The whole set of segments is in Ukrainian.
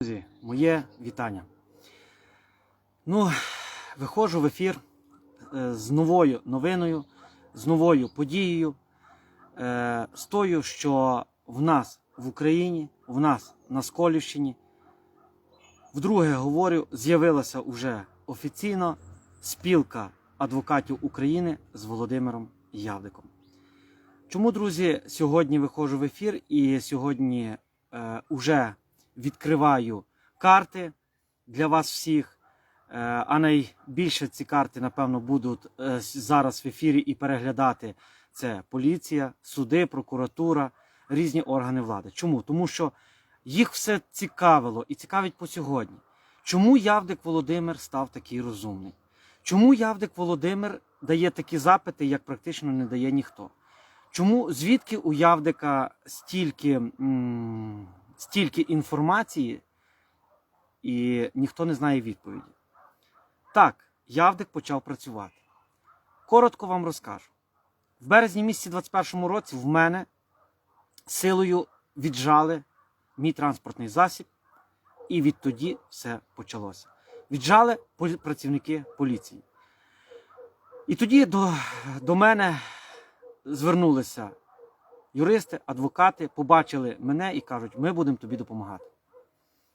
Друзі, моє вітання. Ну, виходжу в ефір е, з новою новиною, з новою подією, е, з тою, що в нас в Україні, в нас на Сколівщині, вдруге говорю, з'явилася уже офіційно спілка адвокатів України з Володимиром Явдиком. Чому, друзі, сьогодні виходжу в ефір і сьогодні е, уже відкриваю карти для вас всіх. Е, А найбільше ці карти, напевно, будуть е, зараз в ефірі і переглядати це поліція, суди, прокуратура, різні органи влади. Чому? Тому що їх все цікавило і цікавить по сьогодні. Чому Явдик Володимир став такий розумний? Чому Явдик Володимир дає такі запити, як практично не дає ніхто? Чому звідки у Явдика стільки, м, стільки інформації, і ніхто не знає відповіді? Так, Явдик почав працювати. Коротко вам розкажу. В березні місяці 21 році в мене силою віджали мій транспортний засіб, і відтоді все почалося. Віджали працівники поліції. І тоді до, до мене звернулися юристи, адвокати, побачили мене і кажуть, ми будемо тобі допомагати.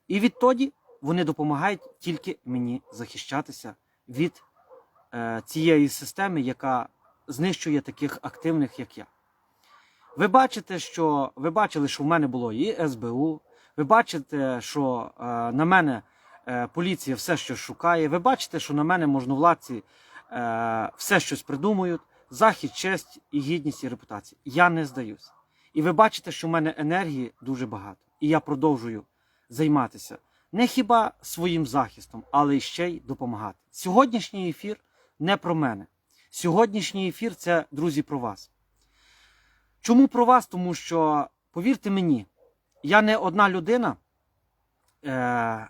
І відтоді вони допомагають тільки мені захищатися від е, цієї системи, яка знищує таких активних, як я. Ви бачите, що ви бачили, що в мене було і СБУ. Ви бачите, що е, на мене е, поліція все щось шукає. Ви бачите, що на мене можновладці е, все щось придумують. Захід, честь і гідність і репутація. Я не здаюся. І ви бачите, що в мене енергії дуже багато. І я продовжую займатися не хіба своїм захистом, але ще й допомагати. Сьогоднішній ефір не про мене. Сьогоднішній ефір це, друзі, про вас. Чому про вас? Тому що, повірте мені, я не одна людина, е,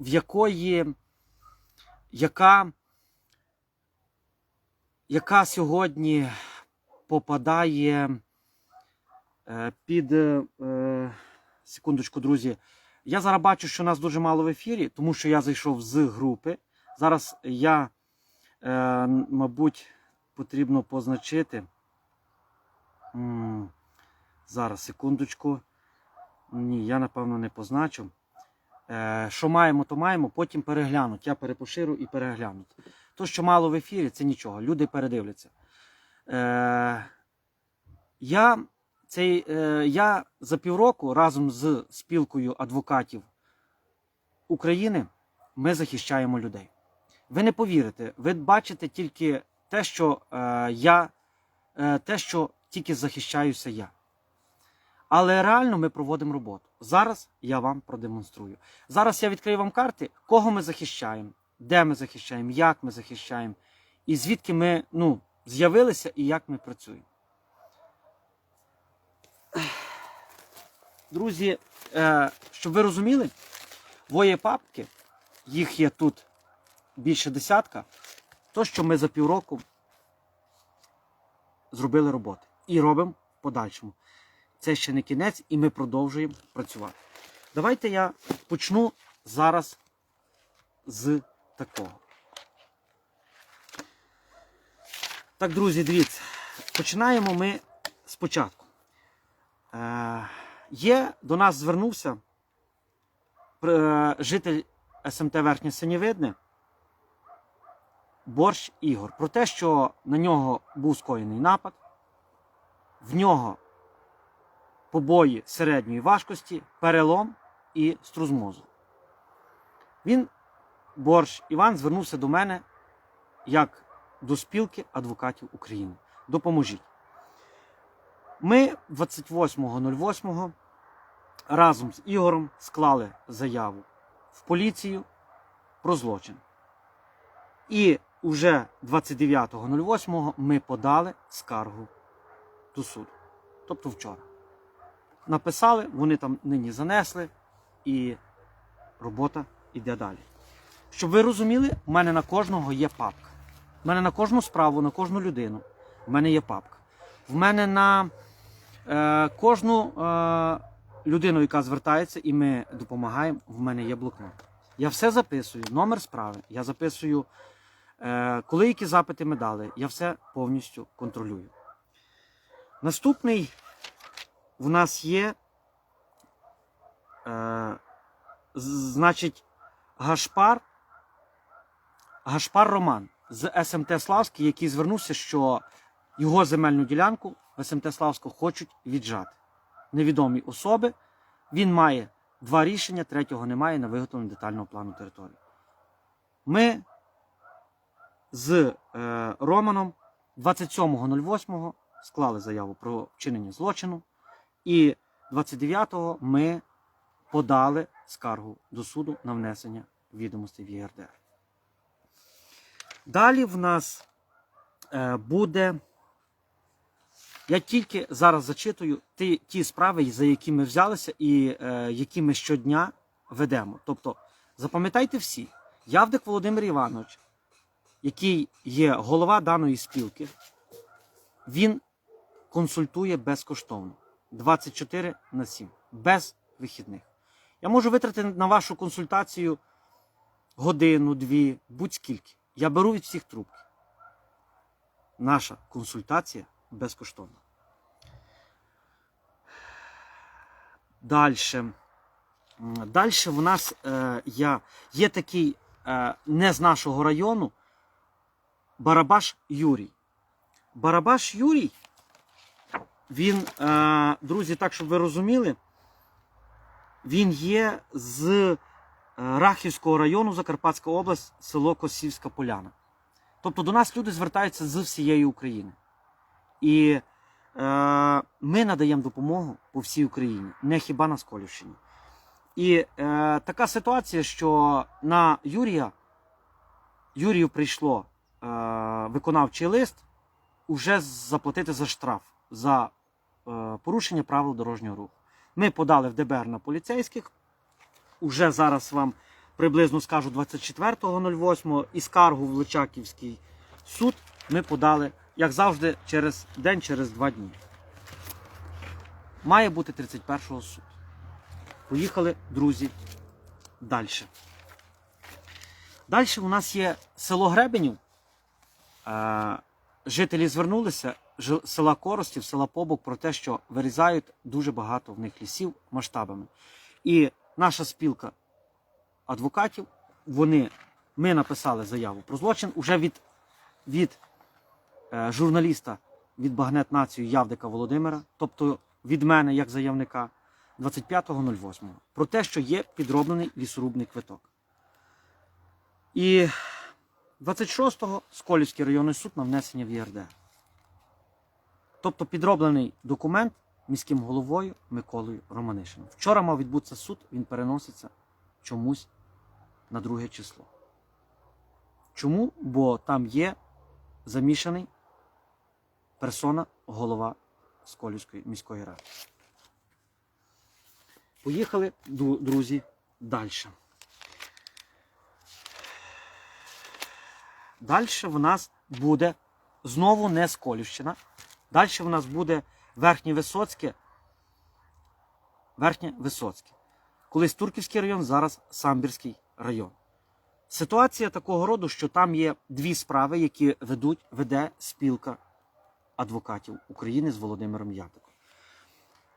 в якої, яка, яка сьогодні попадає е, під. Е, е, секундочку, друзі. Я зараз бачу, що нас дуже мало в ефірі, тому що я зайшов з групи. Зараз я, мабуть, потрібно позначити. Зараз, секундочку. Ні, я напевно не позначу. Що маємо, то маємо, потім переглянуть. Я перепоширю і переглянуть. То, що мало в ефірі, це нічого. Люди передивляться. Е, я, цей, е, я за півроку разом з спілкою адвокатів України ми захищаємо людей. Ви не повірите, ви бачите тільки те, що е, я, е, те, що тільки захищаюся я. Але реально ми проводимо роботу. Зараз я вам продемонструю. Зараз я відкрию вам карти, кого ми захищаємо, де ми захищаємо, як ми захищаємо, і звідки ми ну, з'явилися і як ми працюємо. Друзі, е, щоб ви розуміли, двоє папки, їх є тут більше десятка, то, що ми за півроку зробили роботи. І робимо в подальшому. Це ще не кінець, і ми продовжуємо працювати. Давайте я почну зараз з такого. Так, друзі, дивіться, починаємо ми спочатку. Е, є, до нас звернувся е, житель СМТ Верхнє Синєвидне Борщ Ігор про те, що на нього був скоєний напад, в нього побої середньої важкості, перелом і струс мозу. Він, борщ Іван, звернувся до мене як до спілки адвокатів України. Допоможіть. Ми 28.08 разом з Ігорем склали заяву в поліцію про злочин. І вже 29.08 ми подали скаргу до суду. Тобто вчора. Написали, вони там нині занесли, і робота йде далі. Щоб ви розуміли, в мене на кожного є папка. В мене на кожну справу, на кожну людину. В мене є папка. В мене на е, кожну е, людину, яка звертається, і ми допомагаємо, в мене є блокнот. Я все записую, номер справи, я записую, е, коли які запити ми дали, я все повністю контролюю. Наступний в нас є, е, значить, Гашпар, Гашпар Роман з СМТ Славський, який звернувся, що його земельну ділянку в СМТ Славську хочуть віджати. Невідомі особи. Він має два рішення, третього немає на виготовлення детального плану території. Ми з е, Романом 27.08 склали заяву про вчинення злочину, і 29-го ми подали скаргу до суду на внесення відомостей в ЄРДР. Далі в нас е, буде. Я тільки зараз зачитую ті, ті справи, за які ми взялися і е, які ми щодня ведемо. Тобто, запам'ятайте всі, Явдик Володимир Іванович, який є голова даної спілки, він консультує безкоштовно 24 на 7, без вихідних. Я можу витратити на вашу консультацію годину, дві, будь-скільки. Я беру від всіх трубки. Наша консультація безкоштовна. Далі. Далі в нас е, я, є такий е, не з нашого району Барабаш Юрій. Барабаш Юрій, він, е, друзі, так, щоб ви розуміли, він є з Рахівського району, Закарпатська область, село Косівська Поляна. Тобто до нас люди звертаються з всієї України. І е, ми надаємо допомогу по всій Україні, не хіба на Сколівщині. І е, така ситуація, що на Юрія Юрію прийшло е, виконавчий лист уже заплатити за штраф за е, порушення правил дорожнього руху. Ми подали в ДБР на поліцейських. Уже зараз вам приблизно скажу 24.08 і скаргу в Личаківський суд ми подали, як завжди, через день, через два дні. Має бути 31-го суд. Поїхали, друзі, далі. Далі у нас є село Гребенів. Е, Жителі звернулися села Коростів, села Побок про те, що вирізають дуже багато в них лісів масштабами. І наша спілка адвокатів, вони, ми написали заяву про злочин уже від, від е, журналіста від Багнет Націю Явдика Володимира, тобто від мене як заявника, 25.08, про те, що є підроблений лісорубний квиток. І 26-го Сколівський районний суд на внесення в ЄРДР. Тобто підроблений документ міським головою Миколою Романишиним. Вчора мав відбутися суд, він переноситься чомусь на друге число. Чому? Бо там є замішаний персона, голова Сколівської міської ради. Поїхали, друзі, далі. Далі в нас буде знову не Сколівщина. Далі в нас буде Верхнє Висоцьке. Верхнє Висоцьке. Колись Турківський район, зараз Самбірський район. Ситуація такого роду, що там є дві справи, які ведуть, веде спілка адвокатів України з Володимиром Ятиком.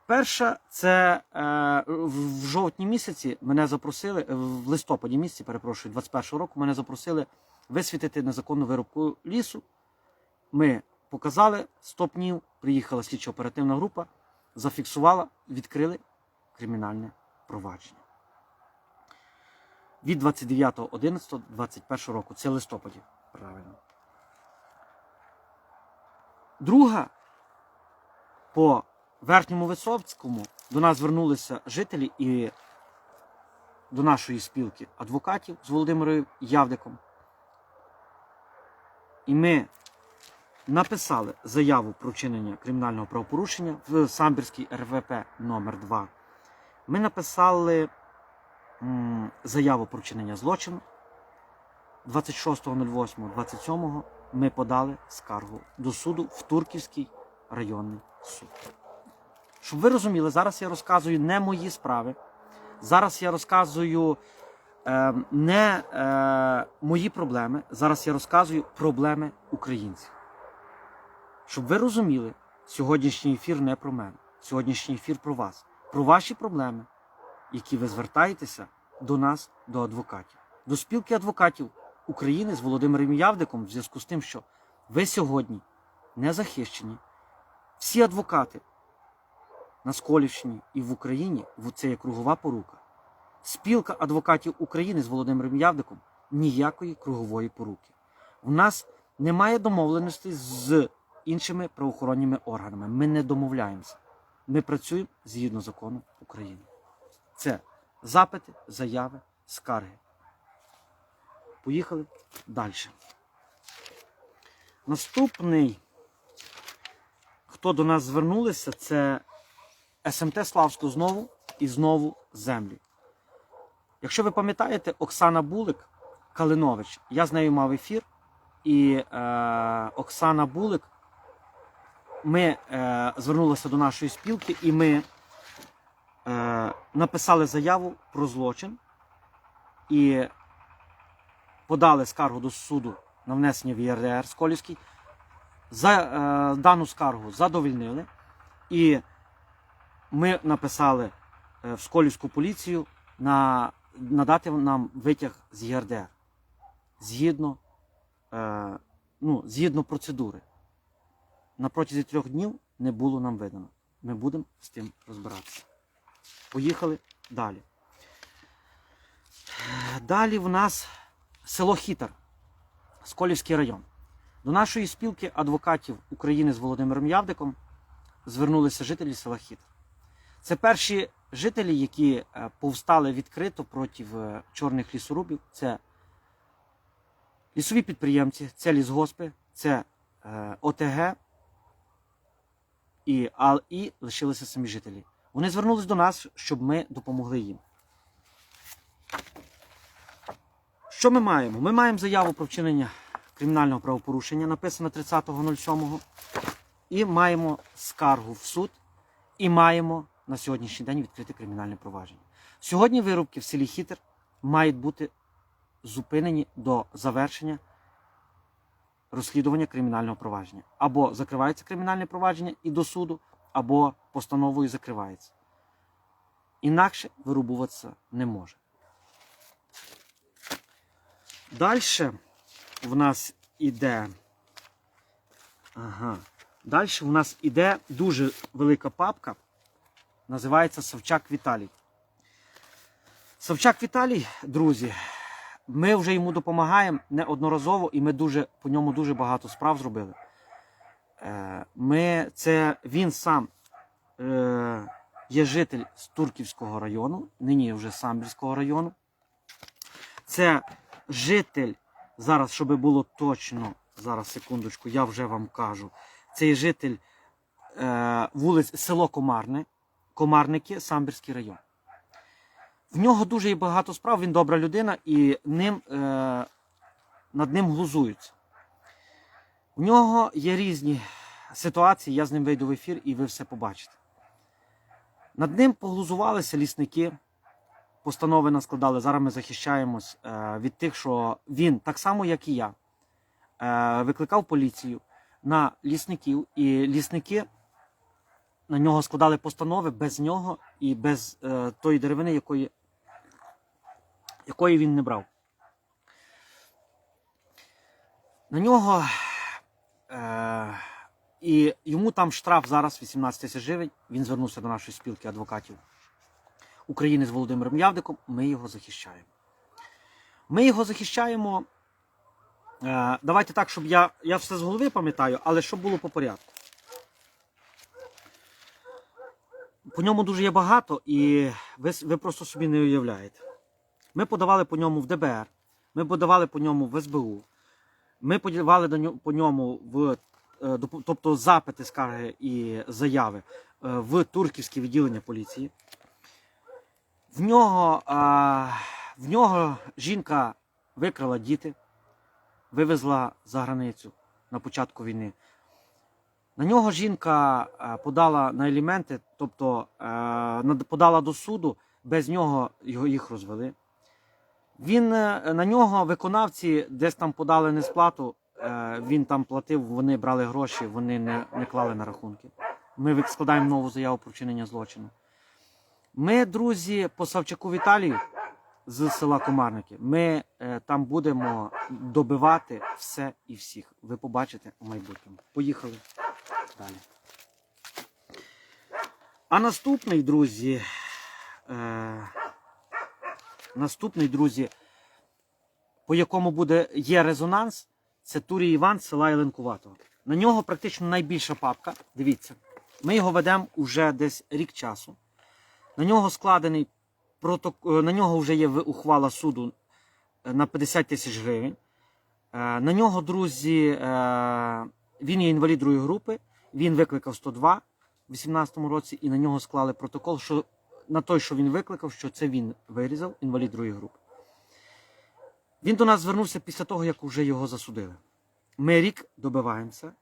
Перша це е, в жовтні місяці мене запросили, в листопаді місяці, перепрошую, 21-го року мене запросили висвітити незаконну вирубку лісу. Ми показали стопнів, приїхала слідчо-оперативна група, зафіксувала, відкрили кримінальне провадження. Від 29.11.21 року. Це листопаді. Правильно. Друга по Верхньому Висоцькому до нас звернулися жителі і до нашої спілки адвокатів з Володимиром Явдиком. І ми написали заяву про вчинення кримінального правопорушення в Самбірській РВП номер 2 Ми написали заяву про вчинення злочину. 26.08.27 ми подали скаргу до суду в Турківський районний суд. Щоб ви розуміли, зараз я розказую не мої справи. Зараз я розказую е, не е, мої проблеми. Зараз я розказую проблеми українців. Щоб ви розуміли, сьогоднішній ефір не про мене. Сьогоднішній ефір про вас, про ваші проблеми, які ви звертаєтеся до нас, до адвокатів, до спілки адвокатів України з Володимиром Явдиком в зв'язку з тим, що ви сьогодні не захищені. Всі адвокати на Сколівщині і в Україні це є кругова порука. Спілка адвокатів України з Володимиром Явдиком ніякої кругової поруки. У нас немає домовленості з іншими правоохоронними органами. Ми не домовляємося. Ми працюємо згідно закону України. Це запити, заяви, скарги. Поїхали далі. Наступний, хто до нас звернулися, це СМТ Славську знову і знову землі. Якщо ви пам'ятаєте, Оксана Булик Калинович, я з нею мав ефір, і е, Оксана Булик, ми е, звернулися до нашої спілки, і ми е, написали заяву про злочин і подали скаргу до суду на внесення в ЄРДР Сколівський. За е, дану скаргу задовільнили, і ми написали е, в Сколівську поліцію на, надати нам витяг з ЄРДР згідно, е, ну, згідно процедури. На протязі трьох днів не було нам видано. Ми будемо з тим розбиратися. Поїхали далі. Далі в нас село Хітар, Сколівський район. До нашої спілки адвокатів України з Володимиром Явдиком звернулися жителі села Хітар. Це перші жителі, які е, повстали відкрито проти е, чорних лісорубів. Це лісові підприємці, це лісгоспи, це е, ОТГ і, а, і лишилися самі жителі. Вони звернулись до нас, щоб ми допомогли їм. Що ми маємо? Ми маємо заяву про вчинення кримінального правопорушення, написано 30.07. І маємо скаргу в суд, і маємо на сьогоднішній день відкрите кримінальне провадження. Сьогодні вирубки в селі Хітер мають бути зупинені до завершення розслідування кримінального провадження. Або закривається кримінальне провадження і до суду, або постановою закривається. Інакше вирубуватися не може. Далі в нас іде. Ага. Далі в нас іде дуже велика папка. Називається Савчак Віталій. Савчак Віталій, друзі, ми вже йому допомагаємо неодноразово, і ми дуже, по ньому дуже багато справ зробили. Е, Ми, це він сам е, є житель з Турківського району, нині вже Самбірського району. Це житель, зараз, щоб було точно, зараз секундочку, я вже вам кажу. Це житель е, вулиць село Комарне, Комарники, Самбірський район. В нього дуже багато справ, він добра людина і ним, е, над ним глузуються. В нього є різні ситуації, я з ним вийду в ефір і ви все побачите. Над ним поглузувалися лісники, постанови наскладали. Зараз ми захищаємось е, від тих, що він, так само, як і я, е, викликав поліцію на лісників, і лісники на нього складали постанови без нього і без е, тої деревини, якої, якої він не брав. На нього е, і йому там штраф зараз 18 тисяч гривень. Він звернувся до нашої спілки адвокатів України з Володимиром Явдиком. Ми його захищаємо. Ми його захищаємо. Е, давайте так, щоб я, я все з голови пам'ятаю, але щоб було по порядку. По ньому дуже є багато, і ви, ви просто собі не уявляєте. Ми подавали по ньому в ДБР, ми подавали по ньому в СБУ, ми подавали по ньому в, е, тобто запити, скарги і заяви е, в турківське відділення поліції. В нього, в нього жінка викрала діти, вивезла за границю на початку війни. На нього жінка е, подала на елементи, тобто е, подала до суду, без нього їх розвели. Він е, на нього виконавці десь там подали несплату, е, він там платив, вони брали гроші, вони не, не клали на рахунки. Ми складаємо нову заяву про вчинення злочину. Ми, друзі, по Савчаку Віталію з села Комарники, ми е, там будемо добивати все і всіх. Ви побачите у майбутньому. Поїхали далі. А наступний, друзі, е, наступний, друзі, по якому буде є резонанс, це Турій Іван з села Єленкуватого. На нього практично найбільша папка. Дивіться, ми його ведемо уже десь рік часу. На нього складений протокол, на нього вже є ухвала суду е, на 50 тисяч гривень. Е, На нього, друзі, е, він є інвалід другої групи. Він викликав 102 в 2018 році, і на нього склали протокол, що на той, що він викликав, що це він вирізав, інвалід другої групи. Він до нас звернувся після того, як вже його засудили. Ми рік добиваємося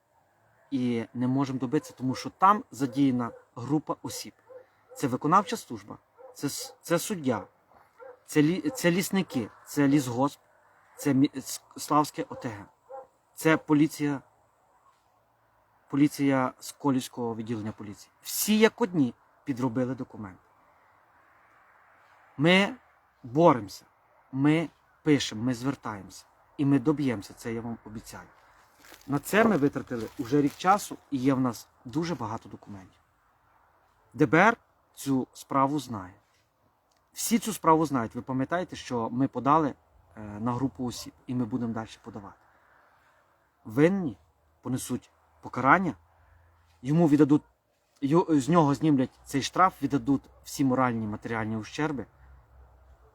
і не можемо добитися, тому що там задіяна група осіб. Це виконавча служба, це, це суддя, це, це лісники, це лісгосп, це Славське ОТГ, це поліція, поліція з відділення поліції. Всі як одні підробили документи. Ми боремося, ми пишемо, ми звертаємося. І ми доб'ємося, це я вам обіцяю. На це ми витратили вже рік часу, і є в нас дуже багато документів. ДБР цю справу знає. Всі цю справу знають. Ви пам'ятаєте, що ми подали е, на групу осіб, і ми будемо далі подавати. Винні понесуть покарання, йому віддадуть, з нього знімлять цей штраф, віддадуть всі моральні матеріальні ущерби,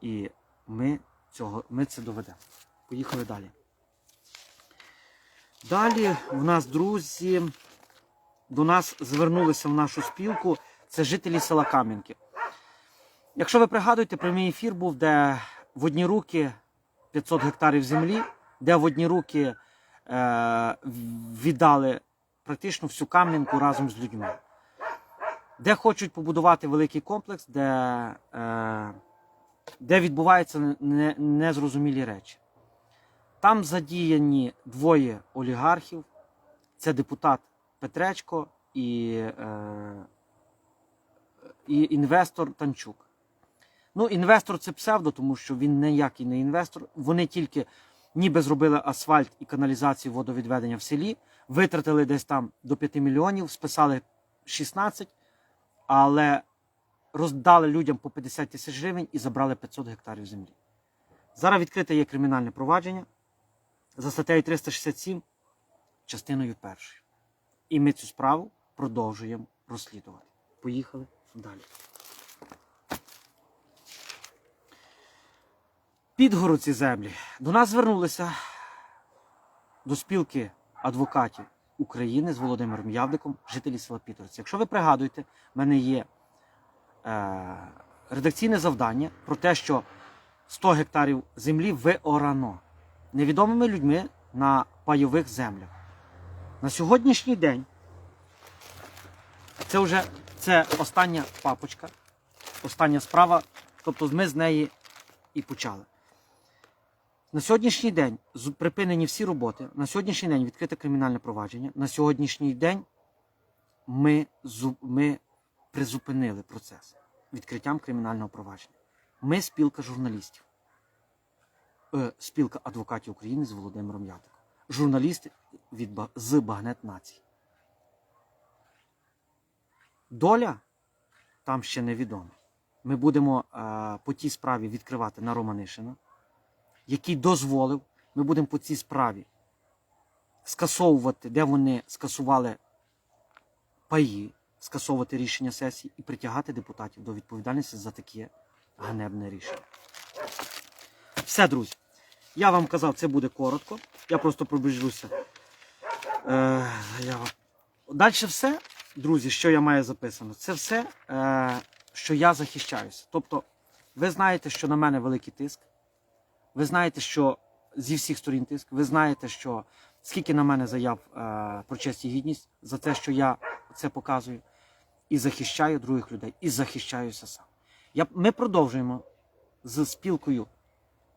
і ми, цього, ми це доведемо. Поїхали далі. Далі в нас, друзі, до нас звернулися в нашу спілку. Це жителі села Кам'янки. Якщо ви пригадуєте, прямий ефір був, де в одні руки 500 гектарів землі, де в одні руки е, віддали практично всю Кам'янку разом з людьми, де хочуть побудувати великий комплекс, де, е, де відбуваються незрозумілі речі. Там задіяні двоє олігархів. Це депутат Петречко і, е, і інвестор Танчук. Ну, інвестор це псевдо, тому що він ніякий не інвестор. Вони тільки ніби зробили асфальт і каналізацію водовідведення в селі, витратили десь там до 5 мільйонів, списали 16, але роздали людям по 50 тисяч гривень і забрали 500 гектарів землі. Зараз відкрите є кримінальне провадження за статтею 367, частиною першою. І ми цю справу продовжуємо розслідувати. Поїхали далі. Підгород ці землі. До нас звернулися до спілки адвокатів України з Володимиром Явдиком, жителі села Підгородці. Якщо ви пригадуєте, в мене є редакційне завдання про те, що 100 гектарів землі виорано невідомими людьми на пайових землях. На сьогоднішній день це вже це остання папочка, остання справа, тобто ми з неї і почали. На сьогоднішній день припинені всі роботи. На сьогоднішній день відкрите кримінальне провадження. На сьогоднішній день ми, ми призупинили процес відкриттям кримінального провадження. Ми спілка журналістів, е, спілка адвокатів України з Володимиром Ядиком. Журналісти від, з Багнет Нації. Доля там ще невідома. Ми будемо е, по тій справі відкривати на Романишина, який дозволив. Ми будемо по цій справі скасовувати, де вони скасували паї, скасовувати рішення сесії і притягати депутатів до відповідальності за таке ганебне рішення. Все, друзі. Я вам казав, це буде коротко. Я просто пробіжуся. Е. Далі все, друзі, що я маю записано, це все, е, що я захищаюся. Тобто, ви знаєте, що на мене великий тиск. Ви знаєте, що зі всіх сторін тиск. Ви знаєте, що Скільки на мене заяв е, про честь і гідність за те, що я це показую, і захищаю других людей, і захищаюся сам. Я, ми продовжуємо з спілкою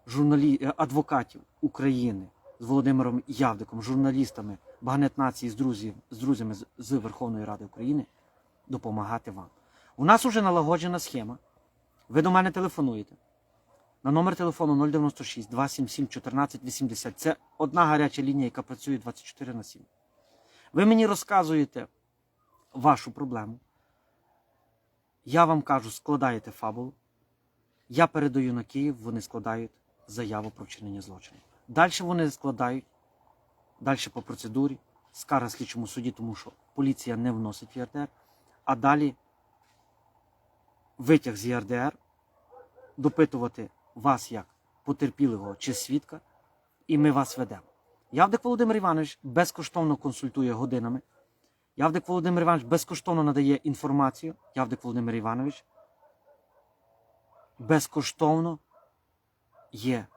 журналі... е, адвокатів України з Володимиром Явдиком, журналістами Багнет Нації з, друзів, з друзями з, з Верховної Ради України допомагати вам. У нас вже налагоджена схема. Ви до мене телефонуєте на номер телефону 096 277 14 80. Це одна гаряча лінія, яка працює 24 на 7. Ви мені розказуєте вашу проблему. Я вам кажу, складаєте фабулу. Я передаю на Київ, вони складають заяву про вчинення злочину. Далі вони складають, далі по процедурі, скара слідчому суді, тому що поліція не вносить в ЄРДР, а далі витяг з ЄРДР, допитувати вас як потерпілого чи свідка, і ми вас ведемо. Явдик Володимир Іванович безкоштовно консультує годинами. Явдик Володимир Іванович безкоштовно надає інформацію. Явдик Володимир Іванович безкоштовно є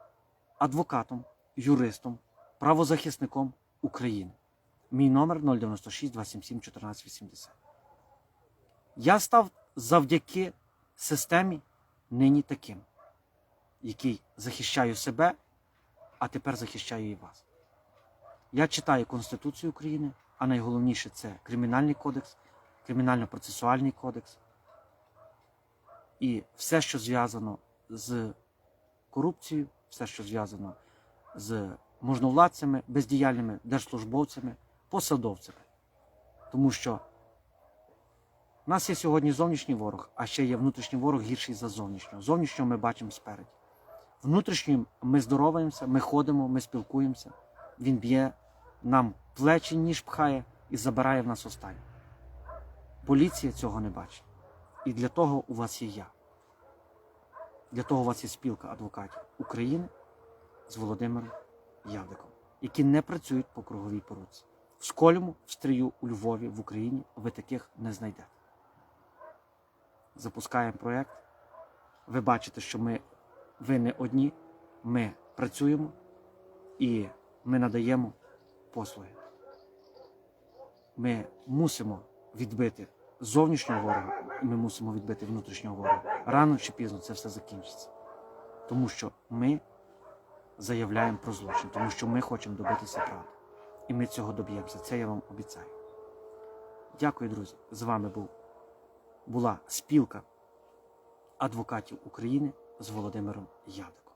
адвокатом, юристом, правозахисником України. Мій номер 096 277 1480. Я став завдяки системі нині таким, який захищаю себе, а тепер захищаю і вас. Я читаю Конституцію України, а найголовніше це Кримінальний кодекс, Кримінально-процесуальний кодекс і все, що зв'язано з корупцією, все, що зв'язано з можновладцями, бездіяльними держслужбовцями, посадовцями. Тому що у нас є сьогодні зовнішній ворог, а ще є внутрішній ворог гірший за зовнішнього. Зовнішнього ми бачимо спереді. Внутрішнім ми здороваємося, ми ходимо, ми спілкуємося. Він б'є нам плечі, ніж пхає і забирає в нас останнє. Поліція цього не бачить. І для того у вас є я. Для того у вас є спілка адвокатів України з Володимиром Явдиком, які не працюють по круговій поруці. В Сколіму, в Стрию, у Львові, в Україні ви таких не знайдете. Запускаємо проєкт. Ви бачите, що ми, ви не одні, ми працюємо і ми надаємо послуги. Ми мусимо відбити зовнішнього ворога, і ми мусимо відбити внутрішнього ворога. Рано чи пізно це все закінчиться. Тому що ми заявляємо про злочин, тому що ми хочемо добитися правди. І ми цього доб'ємося. Це я вам обіцяю. Дякую, друзі. З вами був, була спілка адвокатів України з Володимиром Явдиком.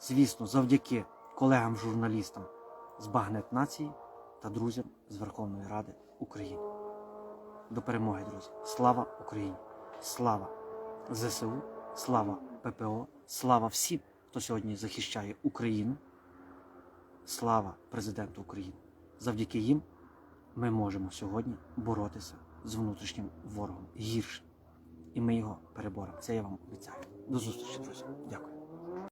Звісно, завдяки колегам-журналістам з Багнет Нації та друзям з Верховної Ради України. До перемоги, друзі! Слава Україні! Слава ЗСУ, слава ППО, слава всім, хто сьогодні захищає Україну. Слава президенту України! Завдяки їм ми можемо сьогодні боротися з внутрішнім ворогом гірше. І ми його переборемо. Це я вам обіцяю. До зустрічі, друзі. Дякую.